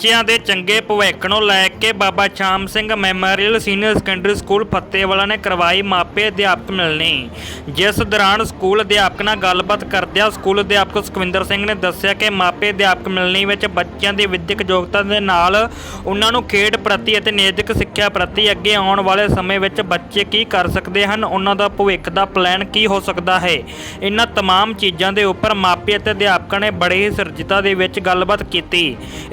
ਬੱਚਿਆਂ ਦੇ ਚੰਗੇ ਭਵਿੱਖ ਨੂੰ ਲੈ ਕੇ Baba Sham Singh memorial senior secondary school Fattewala ਨੇ ਕਰਵਾਈ ਮਾਪੇ ਅਧਿਆਪਕ ਮਿਲਣੀ ਜਿਸ ਦੌਰਾਨ ਸਕੂਲ ਅਧਿਆਪਕ ਨਾਲ ਗੱਲਬਾਤ ਕਰਦਿਆਂ ਸਕੂਲ ਅਧਿਆਪਕ ਸੁਖਵਿੰਦਰ ਸਿੰਘ ਨੇ ਦੱਸਿਆ ਕਿ ਮਾਪੇ ਅਧਿਆਪਕ ਮਿਲਣੀ ਵਿੱਚ ਬੱਚਿਆਂ ਦੀ ਵਿਦਿਅਕ ਯੋਗਤਾ ਦੇ ਨਾਲ ਉਹਨਾਂ ਨੂੰ ਖੇਡ ਪ੍ਰਤੀ ਅਤੇ ਨੈਤਿਕ ਸਿੱਖਿਆ ਪ੍ਰਤੀ ਅੱਗੇ ਆਉਣ ਵਾਲੇ ਸਮੇਂ ਵਿੱਚ ਬੱਚੇ ਕੀ ਕਰ ਸਕਦੇ ਹਨ ਉਹਨਾਂ ਦਾ ਭਵਿੱਖ ਦਾ ਪਲਾਨ ਕੀ ਹੋ ਸਕਦਾ ਹੈ ਇਹਨਾਂ तमाम ਚੀਜ਼ਾਂ ਦੇ ਉੱਪਰ ਮਾਪੇ ਅਤੇ ਅਧਿਆਪਕਾਂ ਨੇ ਬੜੇ ਹੀ ਸਰਜਿਤਾ ਦੇ ਵਿੱਚ ਗੱਲਬਾਤ ਕੀਤੀ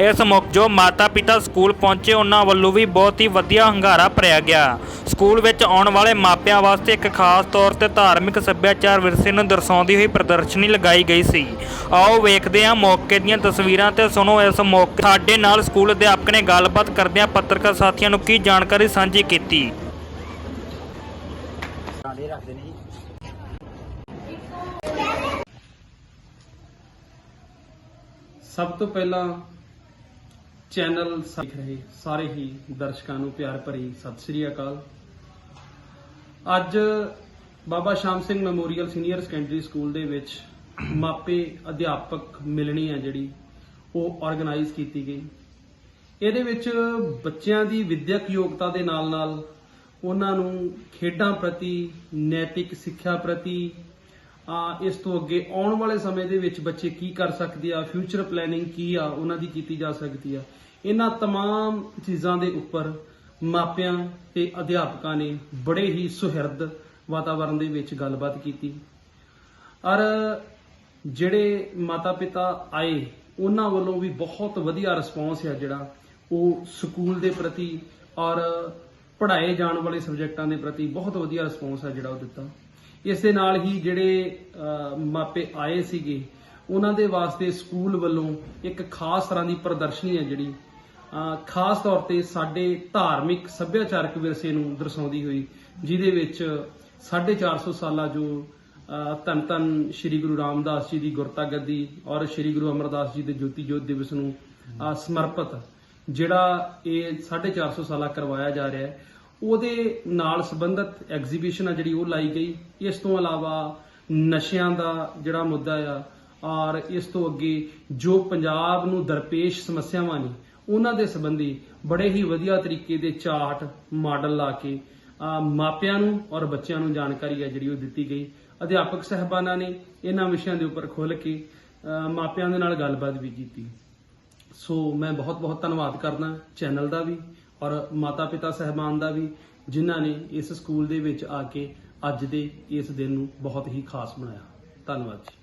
ਇਸ ਮੌਕੇ ਜੋ ਮਾਤਾ ਪਿਤਾ ਸਕੂਲ ਪਹੁੰਚੇ, ਉਹਨਾਂ ਵੱਲੋਂ ਵੀ ਬਹੁਤ ਹੀ ਵਧੀਆ ਹੰਗਾਰਾ ਭਰਿਆ ਗਿਆ। ਸਕੂਲ ਵਿੱਚ ਆਉਣ ਵਾਲੇ ਮਾਪਿਆਂ ਵਾਸਤੇ ਇੱਕ ਖਾਸ ਤੌਰ ਤੇ ਧਾਰਮਿਕ ਸੱਭਿਆਚਾਰ ਵਿਰਸੇ ਨੂੰ ਦਰਸਾਉਂਦੀ ਹੋਈ ਪ੍ਰਦਰਸ਼ਨੀ ਲਗਾਈ ਗਈ ਸੀ। ਆਓ ਵੇਖਦੇ ਹਾਂ ਮੌਕੇ ਦੀਆਂ ਤਸਵੀਰਾਂ ਤੇ ਸੁਣੋ ਇਸ ਮੌਕੇ। ਸਾਡੇ ਨਾਲ ਸਕੂਲ ਅਧਿਆਪਕ ਨੇ ਗੱਲਬਾਤ ਕਰਦਿਆਂ ਪੱਤਰਕਾਰ ਸਾਥੀਆਂ ਨੂੰ ਕੀ ਜਾਣਕਾਰੀ ਸਾਂਝੀ ਕੀਤੀ। ਕਾਂਡੇ ਰੱਖਦੇ ਨੇ ਜੀ ਸਭ ਤੋਂ ਪਹਿਲਾਂ ਚੈਨਲ ਸਿੱਖ ਰਹੇ, ਸਾਰੇ ਹੀ ਦਰਸ਼ਕਾਂ ਨੂੰ ਪਿਆਰ ਭਰੀ ਸਤਿ ਸ੍ਰੀ ਅਕਾਲ। ਅੱਜ Baba Sham Singh memorial senior secondary school ਦੇ ਵਿੱਚ ਮਾਪੇ ਅਧਿਆਪਕ ਮਿਲਣੀ ਹੈ ਜਿਹੜੀ, ਉਹ ਆਰਗੇਨਾਈਜ਼ ਕੀਤੀ ਗਈ। ਇਹਦੇ ਵਿੱਚ ਬੱਚਿਆਂ ਦੀ ਵਿਦਿਅਕ ਯੋਗਤਾ ਦੇ ਨਾਲ-ਨਾਲ ਉਹਨਾਂ ਨੂੰ ਖੇਡਾਂ ਪ੍ਰਤੀ, ਨੈਤਿਕ ਸਿੱਖਿਆ ਪ੍ਰਤੀ, ਆ, ਇਸ ਤੋਂ ਅੱਗੇ ਆਉਣ ਵਾਲੇ ਸਮੇਂ ਦੇ ਵਿੱਚ ਬੱਚੇ ਕੀ ਕਰ ਸਕਦੇ ਆ ਫਿਊਚਰ ਪਲੈਨਿੰਗ ਕੀ ਆ, ਉਹਨਾਂ ਦੀ ਕੀਤੀ ਜਾ ਸਕਦੀ ਆ। ਇਹਨਾਂ तमाम ਚੀਜ਼ਾਂ ਦੇ ਉੱਪਰ ਮਾਪਿਆਂ ਤੇ ਅਧਿਆਪਕਾਂ ਨੇ ਬੜੇ ਹੀ ਸੁਹਿਰਦ ਵਾਤਾਵਰਣ ਦੇ ਵਿੱਚ ਗੱਲਬਾਤ ਕੀਤੀ ਔਰ ਜਿਹੜੇ ਮਾਤਾ ਪਿਤਾ ਆਏ ਉਹਨਾਂ ਵੱਲੋਂ ਵੀ ਬਹੁਤ ਵਧੀਆ ਰਿਸਪੌਂਸ ਹੈ ਜਿਹੜਾ ਉਹ ਸਕੂਲ ਦੇ ਪ੍ਰਤੀ ਔਰ ਪੜ੍ਹਾਏ ਜਾਣ ਵਾਲੇ ਸਬਜੈਕਟਾਂ ਦੇ ਪ੍ਰਤੀ ਬਹੁਤ ਵਧੀਆ ਰਿਸਪੌਂਸ ਹੈ ਜਿਹੜਾ ਉਹ ਦਿੱਤਾ ਇਸ ਦੇ ਨਾਲ ਹੀ ਜਿਹੜੇ ਅਹ, ਮਾਪੇ ਆਏ ਸੀਗੇ ਉਹਨਾਂ ਦੇ ਵਾਸਤੇ ਸਕੂਲ ਵੱਲੋਂ ਇੱਕ ਖਾਸ ਤਰ੍ਹਾਂ ਦੀ ਪ੍ਰਦਰਸ਼ਨੀ ਹੈ ਜਿਹੜੀ ਅਹ, ਖਾਸ ਤੌਰ ਤੇ ਸਾਡੇ ਧਾਰਮਿਕ ਸੱਭਿਆਚਾਰਕ ਵਿਰਸੇ ਨੂੰ ਦਰਸਾਉਂਦੀ ਹੋਈ ਜਿਹਦੇ ਵਿੱਚ 450 ਸਾਲਾ ਜੋ ਅਹ, ਧੰਨ ਧੰਨ ਸ੍ਰੀ ਗੁਰੂ ਰਾਮਦਾਸ ਜੀ ਦੀ ਗੁਰਤਾ ਗੱਦੀ ਔਰ ਸ੍ਰੀ ਗੁਰੂ ਅਮਰਦਾਸ ਜੀ ਦੇ ਜੋਤੀ ਜੋਤ ਦਿਵਸ ਨੂੰ ਸਮਰਪਿਤ ਜਿਹੜਾ ਇਹ 450 ਸਾਲਾ ਕਰਵਾਇਆ ਜਾ ਰਿਹਾ ਹੈ ਉਹਦੇ ਨਾਲ ਸੰਬੰਧਿਤ ਐਗਜ਼ੀਬਿਸ਼ਨ ਆ ਜਿਹੜੀ ਉਹ ਲਾਈ ਗਈ। ਇਸ ਤੋਂ ਇਲਾਵਾ ਨਸ਼ਿਆਂ ਦਾ ਜਿਹੜਾ ਮੁੱਦਾ ਆ ਔਰ ਇਸ ਤੋਂ ਅੱਗੇ ਜੋ ਪੰਜਾਬ ਨੂੰ ਦਰਪੇਸ਼ ਸਮੱਸਿਆਵਾਂ ਨੇ ਉਹਨਾਂ ਦੇ ਸੰਬੰਧੀ ਬੜੇ ਹੀ ਵਧੀਆ ਤਰੀਕੇ ਦੇ ਚਾਰਟ ਮਾਡਲ ਲਾ ਕੇ ਮਾਪਿਆਂ ਨੂੰ ਔਰ ਬੱਚਿਆਂ ਨੂੰ ਜਾਣਕਾਰੀ ਹੈ ਜਿਹੜੀ ਉਹ ਦਿੱਤੀ ਗਈ। ਅਧਿਆਪਕ ਸਹਿਬਾਨਾਂ ਨੇ ਇਹਨਾਂ ਵਿਸ਼ਿਆਂ ਦੇ ਉੱਪਰ ਖੁੱਲ੍ਹ ਕੇ ਮਾਪਿਆਂ ਦੇ ਨਾਲ ਗੱਲਬਾਤ ਵੀ ਕੀਤੀ। ਸੋ ਮੈਂ ਬਹੁਤ ਬਹੁਤ ਧੰਨਵਾਦ ਕਰਦਾ ਚੈਨਲ ਦਾ ਵੀ ਔਰ ਮਾਤਾ ਪਿਤਾ ਸਹਿਬਾਨ ਦਾ ਵੀ, ਜਿਨ੍ਹਾਂ ਨੇ ਇਸ ਸਕੂਲ ਦੇ ਵਿੱਚ ਆ ਕੇ ਅੱਜ ਦੇ ਇਸ ਦਿਨ ਨੂੰ ਬਹੁਤ ਹੀ ਖਾਸ ਬਣਾਇਆ। ਧੰਨਵਾਦ ਜੀ।